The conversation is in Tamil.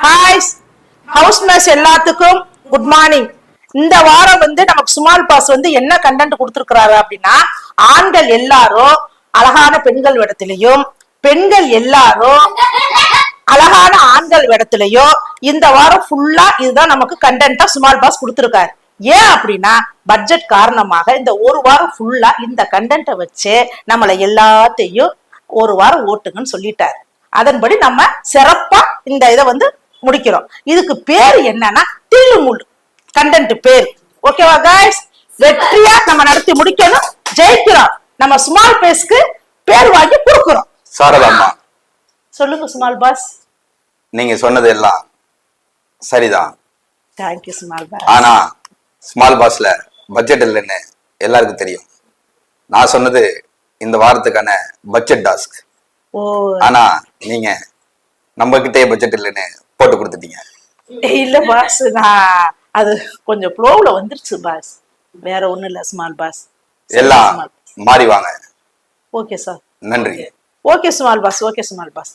ஹாய் ஹவுஸ் மேட்ச் எல்லாத்துக்கும் குட் மார்னிங் இந்த வாரம் வந்து நமக்கு சுமால் பாஸ் வந்து என்ன கண்டென்ட் கொடுத்துருக்கிறாரு அப்படின்னா ஆண்கள் எல்லாரும் அழகான பெண்கள் இடத்துலயும் பெண்கள் எல்லாரும் அழகான ஆண்கள் இடத்துலயும் இந்த வாரம் ஃபுல்லா இதுதான் நமக்கு கண்டென்ட்டா சுமால் பாஸ் கொடுத்துருக்காரு. ஏன் அப்படின்னா பட்ஜெட் காரணமாக இந்த ஒரு வாரம் ஃபுல்லா இந்த கண்டென்ட்டை வச்சு நம்மளை எல்லாத்தையும் ஒரு வாரம் ஓட்டுங்கன்னு சொல்லிட்டாரு. அதன்படி நம்ம சிறப்பா இந்த இதை வந்து முடிக்கிறோம். இதுக்கு பேர் என்னன்னா தில்லு முள்ளு கண்டென்ட் பேர் ஓகேவா காய்ஸ் வெற்றியா நம்ம நடத்தி முடிக்கணும். ஜெயிக்கிறோம். நம்ம ஸ்மால் பேஸ்க்கு பேர் வாங்கி கொடுக்குறோம். சாரதாம்மா. சொல்லுங்க ஸ்மால் பாஸ் நீங்க சொன்னது எல்லாம் சரிதான் தேங்க்யூ ஸ்மால் பாஸ் ஆனா ஸ்மால் பாஸ்ல பட்ஜெட் இல்லைன்னு எல்லாருக்கும் தெரியும். நான் சொன்னது இந்த வாரத்துக்கான பட்ஜெட் டாஸ்க் ஆனா நீங்க நம்ம கிட்டே பட்ஜெட் இல்லைன்னு போட்டு கொடுத்துட்டீங்க. இல்ல பாஸ் நான் அது கொஞ்சம் ஃப்ளோவில் வந்துருச்சு பாஸ் வேற ஒண்ணும் இல்ல ஸ்மால் பாஸ் எல்லாம் மாறி வாங்க. ஓகே சார் நன்றி. Okay small boss okay small boss